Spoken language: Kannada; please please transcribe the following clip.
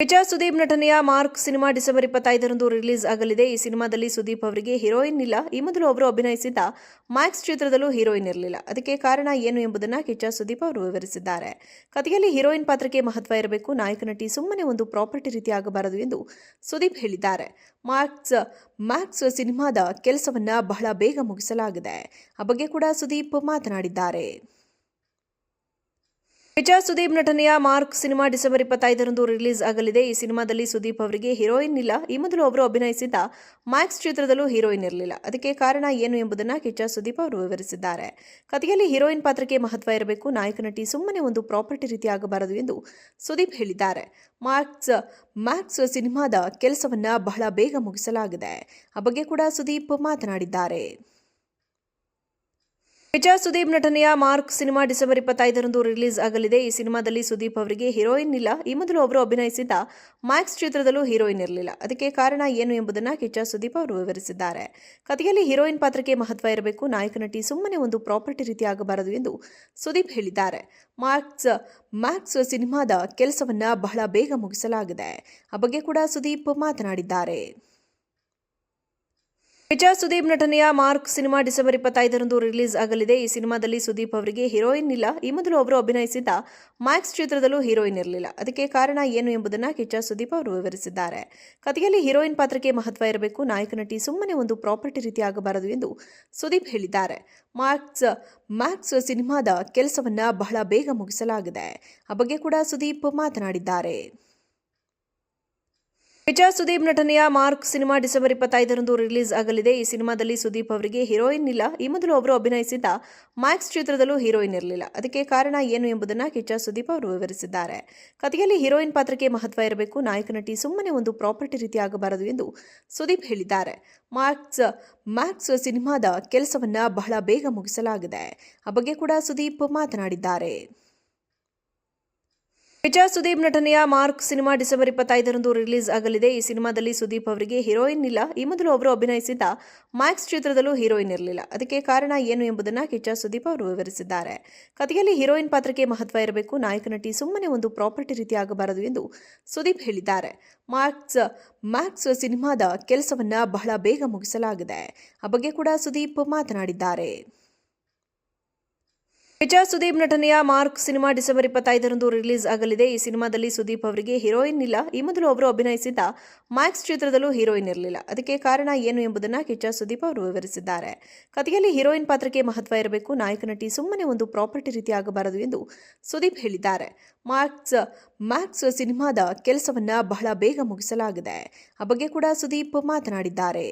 ಕಿಚ್ಚ ಸುದೀಪ್ ನಟನೆಯ ಮಾರ್ಕ್ ಸಿನಿಮಾ ಡಿಸೆಂಬರ್ ಇಪ್ಪತ್ತೈದರಂದು ರಿಲೀಸ್ ಆಗಲಿದೆ. ಈ ಸಿನಿಮಾದಲ್ಲಿ ಸುದೀಪ್ ಅವರಿಗೆ ಹೀರೋಯಿನ್ ಇಲ್ಲ. ಈ ಮೊದಲು ಅವರು ಅಭಿನಯಿಸಿದ್ದ ಮ್ಯಾಕ್ಸ್ ಚಿತ್ರದಲ್ಲೂ ಹೀರೋಯಿನ್ ಇರಲಿಲ್ಲ. ಅದಕ್ಕೆ ಕಾರಣ ಏನು ಎಂಬುದನ್ನು ಕಿಚ್ಚ ಸುದೀಪ್ ಅವರು ವಿವರಿಸಿದ್ದಾರೆ. ಕಥೆಯಲ್ಲಿ ಹೀರೋಯಿನ್ ಪಾತ್ರಕ್ಕೆ ಮಹತ್ವ ಇರಬೇಕು. ನಾಯಕ ನಟಿ ಸುಮ್ಮನೆ ಒಂದು ಪ್ರಾಪರ್ಟಿ ರೀತಿ ಆಗಬಾರದು ಎಂದು ಸುದೀಪ್ ಹೇಳಿದ್ದಾರೆ. ಮಾರ್ಕ್ಸ್ ಮ್ಯಾಕ್ಸ್ ಸಿನಿಮಾದ ಕೆಲಸವನ್ನು ಬಹಳ ಬೇಗ ಮುಗಿಸಲಾಗಿದೆ. ಆ ಬಗ್ಗೆ ಕೂಡ ಸುದೀಪ್ ಮಾತನಾಡಿದ್ದಾರೆ. ಕಿಚ್ಚ ಸುದೀಪ್ ನಟನೆಯ ಮಾರ್ಕ್ ಸಿನಿಮಾ ಡಿಸೆಂಬರ್ ಇಪ್ಪತ್ತೈದರಂದು ರಿಲೀಸ್ ಆಗಲಿದೆ. ಈ ಸಿನಿಮಾದಲ್ಲಿ ಸುದೀಪ್ ಅವರಿಗೆ ಹೀರೋಯಿನ್ ಇಲ್ಲ. ಈ ಮೊದಲು ಅವರು ಅಭಿನಯಿಸಿದ್ದ ಮ್ಯಾಕ್ಸ್ ಚಿತ್ರದಲ್ಲೂ ಹೀರೋಯಿನ್ ಇರಲಿಲ್ಲ. ಅದಕ್ಕೆ ಕಾರಣ ಏನು ಎಂಬುದನ್ನು ಕಿಚ್ಚ ಸುದೀಪ್ ಅವರು ವಿವರಿಸಿದ್ದಾರೆ. ಕಥೆಯಲ್ಲಿ ಹೀರೋಯಿನ್ ಪಾತ್ರಕ್ಕೆ ಮಹತ್ವ ಇರಬೇಕು. ನಾಯಕ ನಟಿ ಸುಮ್ಮನೆ ಒಂದು ಪ್ರಾಪರ್ಟಿ ರೀತಿ ಆಗಬಾರದು ಎಂದು ಸುದೀಪ್ ಹೇಳಿದ್ದಾರೆ. ಮಾರ್ಕ್ಸ್ ಮ್ಯಾಕ್ಸ್ ಸಿನಿಮಾದ ಕೆಲಸವನ್ನು ಬಹಳ ಬೇಗ ಮುಗಿಸಲಾಗಿದೆ. ಆ ಬಗ್ಗೆ ಕೂಡ ಸುದೀಪ್ ಮಾತನಾಡಿದ್ದಾರೆ. ಕಿಚ್ಚ ಸುದೀಪ್ ನಟನೆಯ ಮಾರ್ಕ್ ಸಿನಿಮಾ ಡಿಸೆಂಬರ್ ಇಪ್ಪತ್ತೈದರಂದು ರಿಲೀಸ್ ಆಗಲಿದೆ. ಈ ಸಿನಿಮಾದಲ್ಲಿ ಸುದೀಪ್ ಅವರಿಗೆ ಹೀರೋಯಿನ್ ಇಲ್ಲ. ಈ ಮೊದಲು ಅವರು ಅಭಿನಯಿಸಿದ್ದ ಮ್ಯಾಕ್ಸ್ ಚಿತ್ರದಲ್ಲೂ ಹೀರೋಯಿನ್ ಇರಲಿಲ್ಲ. ಅದಕ್ಕೆ ಕಾರಣ ಏನು ಎಂಬುದನ್ನು ಕಿಚ್ಚ ಸುದೀಪ್ ಅವರು ವಿವರಿಸಿದ್ದಾರೆ. ಕಥೆಯಲ್ಲಿ ಹೀರೋಯಿನ್ ಪಾತ್ರಕ್ಕೆ ಮಹತ್ವ ಇರಬೇಕು. ನಾಯಕ ನಟಿ ಸುಮ್ಮನೆ ಒಂದು ಪ್ರಾಪರ್ಟಿ ರೀತಿ ಆಗಬಾರದು ಎಂದು ಸುದೀಪ್ ಹೇಳಿದ್ದಾರೆ. ಮಾರ್ಕ್ಸ್, ಮ್ಯಾಕ್ಸ್ ಸಿನಿಮಾದ ಕೆಲಸವನ್ನು ಬಹಳ ಬೇಗ ಮುಗಿಸಲಾಗಿದೆ. ಆ ಬಗ್ಗೆ ಕೂಡ ಸುದೀಪ್ ಮಾತನಾಡಿದ್ದಾರೆ. ಕಿಚ್ಚ ಸುದೀಪ್ ನಟನೆಯ ಮಾರ್ಕ್ ಸಿನಿಮಾ ಡಿಸೆಂಬರ್ ಇಪ್ಪತ್ತೈದರಂದು ರಿಲೀಸ್ ಆಗಲಿದೆ. ಈ ಸಿನಿಮಾದಲ್ಲಿ ಸುದೀಪ್ ಅವರಿಗೆ ಹೀರೋಯಿನ್ ಇಲ್ಲ. ಈ ಮೊದಲು ಅವರು ಅಭಿನಯಿಸಿದ್ದ ಮ್ಯಾಕ್ಸ್ ಚಿತ್ರದಲ್ಲೂ ಹೀರೋಯಿನ್ ಇರಲಿಲ್ಲ. ಅದಕ್ಕೆ ಕಾರಣ ಏನು ಎಂಬುದನ್ನು ಕಿಚ್ಚ ಸುದೀಪ್ ಅವರು ವಿವರಿಸಿದ್ದಾರೆ. ಕಥೆಯಲ್ಲಿ ಹೀರೋಯಿನ್ ಪಾತ್ರಕ್ಕೆ ಮಹತ್ವ ಇರಬೇಕು. ನಾಯಕ ನಟಿ ಸುಮ್ಮನೆ ಒಂದು ಪ್ರಾಪರ್ಟಿ ರೀತಿ ಆಗಬಾರದು ಎಂದು ಸುದೀಪ್ ಹೇಳಿದ್ದಾರೆ. ಮಾರ್ಕ್ಸ್ ಮ್ಯಾಕ್ಸ್ ಸಿನಿಮಾದ ಕೆಲಸವನ್ನು ಬಹಳ ಬೇಗ ಮುಗಿಸಲಾಗಿದೆ. ಆ ಬಗ್ಗೆ ಕೂಡ ಸುದೀಪ್ ಮಾತನಾಡಿದ್ದಾರೆ. ಕಿಚ್ಚ ಸುದೀಪ್ ನಟನೆಯ ಮಾರ್ಕ್ ಸಿನಿಮಾ ಡಿಸೆಂಬರ್ ಇಪ್ಪತ್ತೈದರಂದು ರಿಲೀಸ್ ಆಗಲಿದೆ. ಈ ಸಿನಿಮಾದಲ್ಲಿ ಸುದೀಪ್ ಅವರಿಗೆ ಹೀರೋಯಿನ್ ಇಲ್ಲ. ಈ ಮೊದಲು ಅವರು ಅಭಿನಯಿಸಿದ್ದ ಮ್ಯಾಕ್ಸ್ ಚಿತ್ರದಲ್ಲೂ ಹೀರೋಯಿನ್ ಇರಲಿಲ್ಲ. ಅದಕ್ಕೆ ಕಾರಣ ಏನು ಎಂಬುದನ್ನು ಕಿಚ್ಚ ಸುದೀಪ್ ಅವರು ವಿವರಿಸಿದ್ದಾರೆ. ಕಥೆಯಲ್ಲಿ ಹೀರೋಯಿನ್ ಪಾತ್ರಕ್ಕೆ ಮಹತ್ವ ಇರಬೇಕು. ನಾಯಕ ನಟಿ ಸುಮ್ಮನೆ ಒಂದು ಪ್ರಾಪರ್ಟಿ ರೀತಿ ಆಗಬಾರದು ಎಂದು ಸುದೀಪ್ ಹೇಳಿದ್ದಾರೆ. ಮಾರ್ಕ್ಸ್ ಮ್ಯಾಕ್ಸ್ ಸಿನಿಮಾದ ಕೆಲಸವನ್ನು ಬಹಳ ಬೇಗ ಮುಗಿಸಲಾಗಿದೆ. ಆ ಬಗ್ಗೆ ಕೂಡ ಸುದೀಪ್ ಮಾತನಾಡಿದ್ದಾರೆ. ಕಿಚ್ಚ ಸುದೀಪ್ ನಟನೆಯ ಮಾರ್ಕ್ ಸಿನಿಮಾ ಡಿಸೆಂಬರ್ ಇಪ್ಪತ್ತೈದರಂದು ರಿಲೀಸ್ ಆಗಲಿದೆ. ಈ ಸಿನಿಮಾದಲ್ಲಿ ಸುದೀಪ್ ಅವರಿಗೆ ಹೀರೋಯಿನ್ ಇಲ್ಲ. ಈ ಮೊದಲು ಅವರು ಅಭಿನಯಿಸಿದ್ದ ಮ್ಯಾಕ್ಸ್ ಚಿತ್ರದಲ್ಲೂ ಹೀರೋಯಿನ್ ಇರಲಿಲ್ಲ. ಅದಕ್ಕೆ ಕಾರಣ ಏನು ಎಂಬುದನ್ನು ಕಿಚ್ಚ ಸುದೀಪ್ ಅವರು ವಿವರಿಸಿದ್ದಾರೆ. ಕಥೆಯಲ್ಲಿ ಹೀರೋಯಿನ್ ಪಾತ್ರಕ್ಕೆ ಮಹತ್ವ ಇರಬೇಕು. ನಾಯಕ ನಟಿ ಸುಮ್ಮನೆ ಒಂದು ಪ್ರಾಪರ್ಟಿ ರೀತಿ ಆಗಬಾರದು ಎಂದು ಸುದೀಪ್ ಹೇಳಿದ್ದಾರೆ. ಮಾರ್ಕ್ಸ್, ಮ್ಯಾಕ್ಸ್ ಸಿನಿಮಾದ ಕೆಲಸವನ್ನು ಬಹಳ ಬೇಗ ಮುಗಿಸಲಾಗಿದೆ. ಆ ಬಗ್ಗೆ ಕೂಡ ಸುದೀಪ್ ಮಾತನಾಡಿದ್ದಾರೆ. ಕಿಚ್ಚ ಸುದೀಪ್ ನಟನೆಯ ಮಾರ್ಕ್ ಸಿನಿಮಾ ಡಿಸೆಂಬರ್ ಇಪ್ಪತ್ತೈದರಂದು ರಿಲೀಸ್ ಆಗಲಿದೆ. ಈ ಸಿನಿಮಾದಲ್ಲಿ ಸುದೀಪ್ ಅವರಿಗೆ ಹೀರೋಯಿನ್ ಇಲ್ಲ. ಈ ಮೊದಲು ಅವರು ಅಭಿನಯಿಸಿದ್ದ ಮ್ಯಾಕ್ಸ್ ಚಿತ್ರದಲ್ಲೂ ಹೀರೋಯಿನ್ ಇರಲಿಲ್ಲ. ಅದಕ್ಕೆ ಕಾರಣ ಏನು ಎಂಬುದನ್ನು ಕಿಚ್ಚ ಸುದೀಪ್ ಅವರು ವಿವರಿಸಿದ್ದಾರೆ. ಕಥೆಯಲ್ಲಿ ಹೀರೋಯಿನ್ ಪಾತ್ರಕ್ಕೆ ಮಹತ್ವ ಇರಬೇಕು. ನಾಯಕ ನಟಿ ಸುಮ್ಮನೆ ಒಂದು ಪ್ರಾಪರ್ಟಿ ರೀತಿ ಆಗಬಾರದು ಎಂದು ಸುದೀಪ್ ಹೇಳಿದ್ದಾರೆ. ಮಾರ್ಕ್ಸ್ ಮ್ಯಾಕ್ಸ್ ಸಿನಿಮಾದ ಕೆಲಸವನ್ನು ಬಹಳ ಬೇಗ ಮುಗಿಸಲಾಗಿದೆ. ಆ ಬಗ್ಗೆ ಕೂಡ ಸುದೀಪ್ ಮಾತನಾಡಿದ್ದಾರೆ.